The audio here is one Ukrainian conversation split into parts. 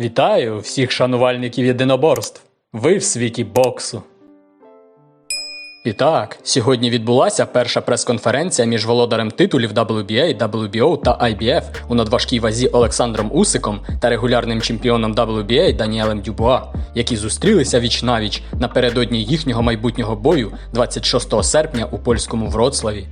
Вітаю всіх шанувальників єдиноборств. Ви в світі боксу. І так, сьогодні відбулася перша прес-конференція між володарем титулів WBA, WBO та IBF у надважкій вазі Олександром Усиком та регулярним чемпіоном WBA Даніелем Дюбуа, які зустрілися віч навіч напередодні їхнього майбутнього бою 26 серпня у польському Вроцлаві.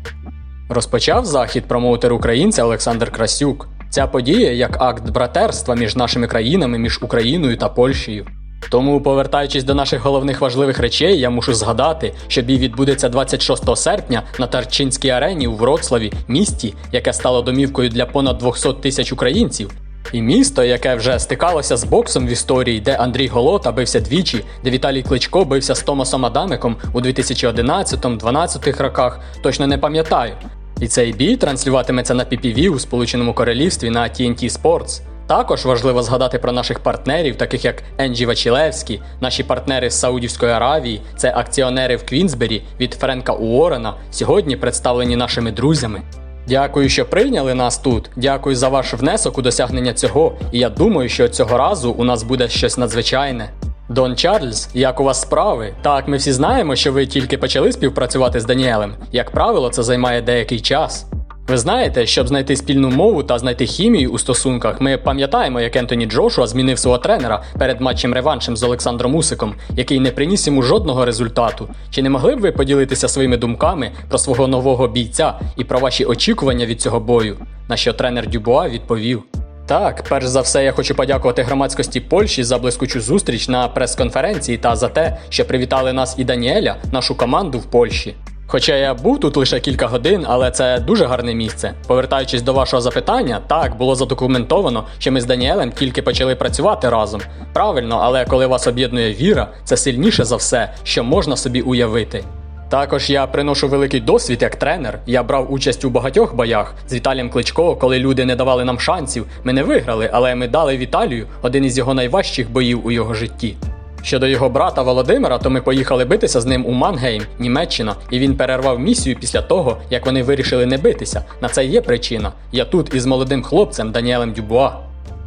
Розпочав захід промоутер українця Олександр Красюк. Ця подія як акт братерства між нашими країнами, між Україною та Польщею. Тому, повертаючись до наших головних важливих речей, я мушу згадати, що бій відбудеться 26 серпня на Тарчинській арені у Вроцлаві, місті, яке стало домівкою для понад 200 тисяч українців. І місто, яке вже стикалося з боксом в історії, де Андрій Голота бився двічі, де Віталій Кличко бився з Томасом Адамиком у 2011-12 роках, точно не пам'ятаю. І цей бій транслюватиметься на PPV у Сполученому Королівстві на TNT Sports. Також важливо згадати про наших партнерів, таких як Енджі Вачілевський, наші партнери з Саудівської Аравії, це акціонери в Квінсбері від Френка Уоррена, сьогодні представлені нашими друзями. Дякую, що прийняли нас тут. Дякую за ваш внесок у досягнення цього. І я думаю, що цього разу у нас буде щось надзвичайне. Дон Чарльз, як у вас справи? Так, ми всі знаємо, що ви тільки почали співпрацювати з Даніелем. Як правило, це займає деякий час. Ви знаєте, щоб знайти спільну мову та знайти хімію у стосунках, ми пам'ятаємо, як Ентоні Джошуа змінив свого тренера перед матчем реваншем з Олександром Усиком, який не приніс йому жодного результату. Чи не могли б ви поділитися своїми думками про свого нового бійця і про ваші очікування від цього бою? На що тренер Дюбуа відповів. Так, перш за все, я хочу подякувати громадськості Польщі за блискучу зустріч на прес-конференції та за те, що привітали нас і Даніеля, нашу команду в Польщі. Хоча я був тут лише кілька годин, але це дуже гарне місце. Повертаючись до вашого запитання, так було задокументовано, що ми з Даніелем тільки почали працювати разом. Правильно, але коли вас об'єднує віра, це сильніше за все, що можна собі уявити. Також я приношу великий досвід як тренер. Я брав участь у багатьох боях з Віталієм Кличко, коли люди не давали нам шансів. Ми не виграли, але ми дали Віталію один із його найважчих боїв у його житті. Щодо його брата Володимира, то ми поїхали битися з ним у Мангейм, Німеччина, і він перервав місію після того, як вони вирішили не битися. На це є причина. Я тут із молодим хлопцем Даніелем Дюбуа.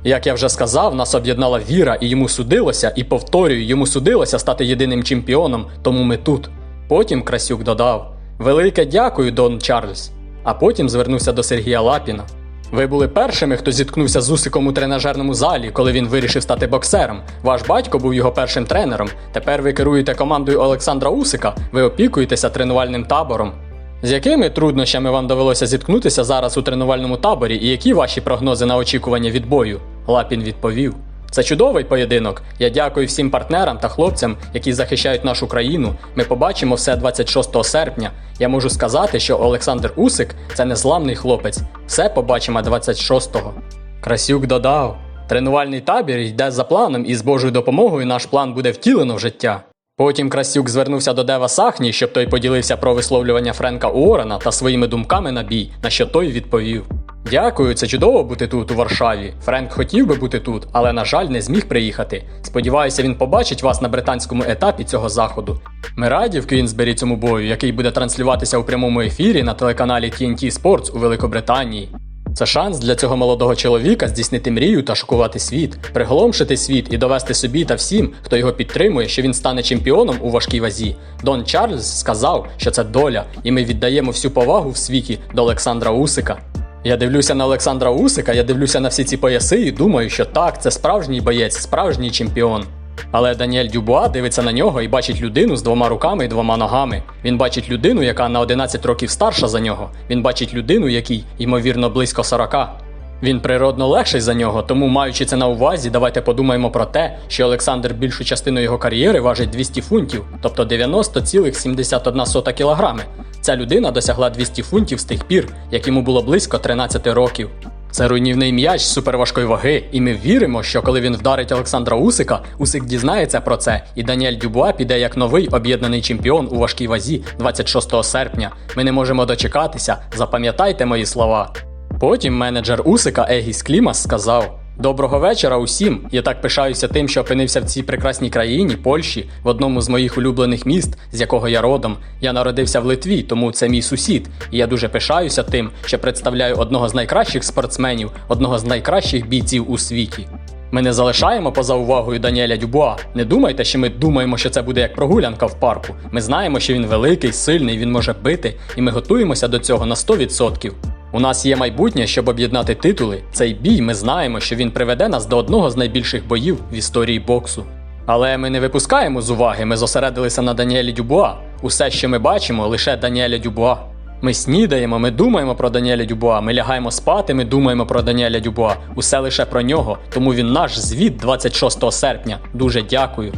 Як я вже сказав, нас об'єднала віра, і йому судилося, і повторюю, йому судилося стати єдиним чемпіоном, тому ми тут. Потім Красюк додав: Велике дякую, Дон Чарльз. А потім звернувся до Сергія Лапіна. Ви були першими, хто зіткнувся з Усиком у тренажерному залі, коли він вирішив стати боксером. Ваш батько був його першим тренером. Тепер ви керуєте командою Олександра Усика, ви опікуєтеся тренувальним табором. З якими труднощами вам довелося зіткнутися зараз у тренувальному таборі, і які ваші прогнози на очікування від бою? Лапін відповів. Це чудовий поєдинок. Я дякую всім партнерам та хлопцям, які захищають нашу країну. Ми побачимо все 26 серпня. Я можу сказати, що Олександр Усик це незламний хлопець. Все побачимо 26-го. Красюк додав: тренувальний табір йде за планом, і з Божою допомогою наш план буде втілено в життя. Потім Красюк звернувся до Дева Сахні, щоб той поділився про висловлювання Френка Уоррена та своїми думками на бій, на що той відповів. Дякую, це чудово бути тут, у Варшаві. Френк хотів би бути тут, але, на жаль, не зміг приїхати. Сподіваюся, він побачить вас на британському етапі цього заходу. Ми раді в Квінсбері цьому бою, який буде транслюватися у прямому ефірі на телеканалі TNT Sports у Великобританії. Це шанс для цього молодого чоловіка здійснити мрію та шокувати світ, приголомшити світ і довести собі та всім, хто його підтримує, що він стане чемпіоном у важкій вазі. Дон Чарльз сказав, що це доля, і ми віддаємо всю повагу в світі до Олександра Усика. Я дивлюся на Олександра Усика, я дивлюся на всі ці пояси і думаю, що так, це справжній боєць, справжній чемпіон. Але Даніель Дюбуа дивиться на нього і бачить людину з двома руками і двома ногами. Він бачить людину, яка на 11 років старша за нього. Він бачить людину, якій, ймовірно, близько 40. Він природно легший за нього, тому, маючи це на увазі, давайте подумаємо про те, що Олександр більшу частину його кар'єри важить 200 фунтів, тобто 90,71 кілограми. Ця людина досягла 200 фунтів з тих пір, як йому було близько 13 років. Це руйнівний м'яч суперважкої ваги, і ми віримо, що коли він вдарить Олександра Усика, Усик дізнається про це, і Даніель Дюбуа піде як новий об'єднаний чемпіон у важкій вазі 26 серпня. Ми не можемо дочекатися. Запам'ятайте мої слова. Потім менеджер Усика Егіс Клімас сказав: Доброго вечора усім! Я так пишаюся тим, що опинився в цій прекрасній країні, Польщі, в одному з моїх улюблених міст, з якого я родом. Я народився в Литві, тому це мій сусід. І я дуже пишаюся тим, що представляю одного з найкращих спортсменів, одного з найкращих бійців у світі. Ми не залишаємо поза увагою Даніеля Дюбуа. Не думайте, що ми думаємо, що це буде як прогулянка в парку. Ми знаємо, що він великий, сильний, він може бити, і ми готуємося до цього на 100%. У нас є майбутнє, щоб об'єднати титули. Цей бій ми знаємо, що він приведе нас до одного з найбільших боїв в історії боксу. Але ми не випускаємо з уваги, ми зосередилися на Даніелі Дюбуа. Усе, що ми бачимо, лише Даніеля Дюбуа. Ми снідаємо, ми думаємо про Даніеля Дюбуа, ми лягаємо спати, ми думаємо про Даніеля Дюбуа. Усе лише про нього, тому він наш звіт 26 серпня. Дуже дякую.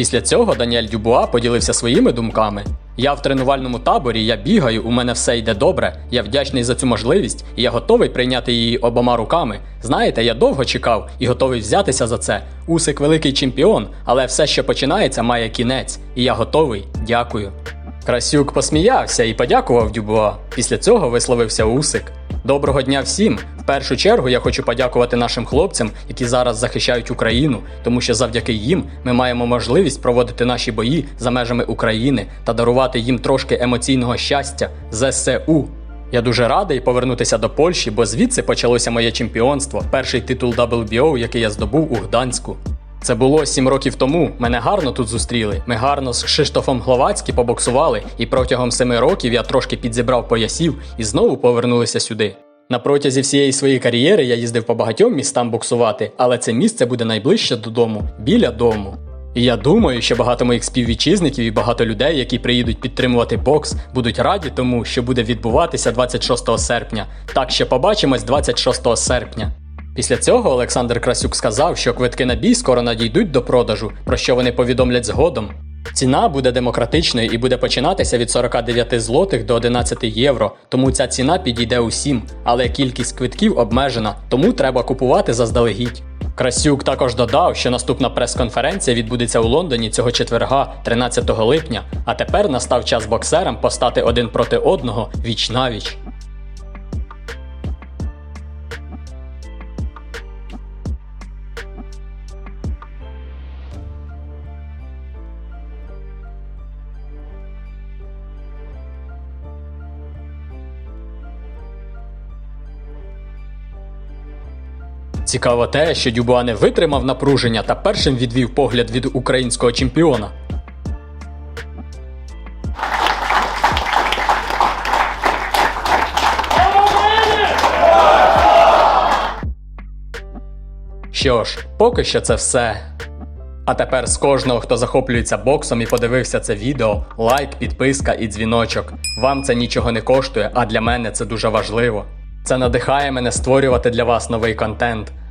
Після цього Даніель Дюбуа поділився своїми думками. Я в тренувальному таборі, я бігаю, у мене все йде добре. Я вдячний за цю можливість, і я готовий прийняти її обома руками. Знаєте, я довго чекав і готовий взятися за це. Усик великий чемпіон, але все, що починається, має кінець, і я готовий. Дякую. Красюк посміявся і подякував Дюбуа. Після цього висловився Усик. Доброго дня всім! В першу чергу я хочу подякувати нашим хлопцям, які зараз захищають Україну, тому що завдяки їм ми маємо можливість проводити наші бої за межами України та дарувати їм трошки емоційного щастя ЗСУ. Я дуже радий повернутися до Польщі, бо звідси почалося моє чемпіонство, перший титул WBO, який я здобув у Гданську. Це було сім років тому. Мене гарно тут зустріли. Ми гарно з Кшиштофом Гловацькі побоксували, і протягом семи років я трошки підзібрав поясів і знову повернулися сюди. На протязі всієї своєї кар'єри я їздив по багатьом містам боксувати, але це місце буде найближче додому, біля дому. І я думаю, що багато моїх співвітчизників і багато людей, які приїдуть підтримувати бокс, будуть раді тому, що буде відбуватися 26 серпня. Так що побачимось 26 серпня. Після цього Олександр Красюк сказав, що квитки на бій скоро надійдуть до продажу, про що вони повідомлять згодом. Ціна буде демократичною і буде починатися від 49 злотих до 11 євро, тому ця ціна підійде усім, але кількість квитків обмежена, тому треба купувати заздалегідь. Красюк також додав, що наступна прес-конференція відбудеться у Лондоні цього четверга, 13 липня, а тепер настав час боксерам постати один проти одного віч навіч. Цікаво те, що Дюбуа не витримав напруження та першим відвів погляд від українського чемпіона. Що ж, поки що це все. А тепер з кожного, хто захоплюється боксом і подивився це відео, лайк, підписка і дзвіночок. Вам це нічого не коштує, а для мене це дуже важливо. Це надихає мене створювати для вас новий контент.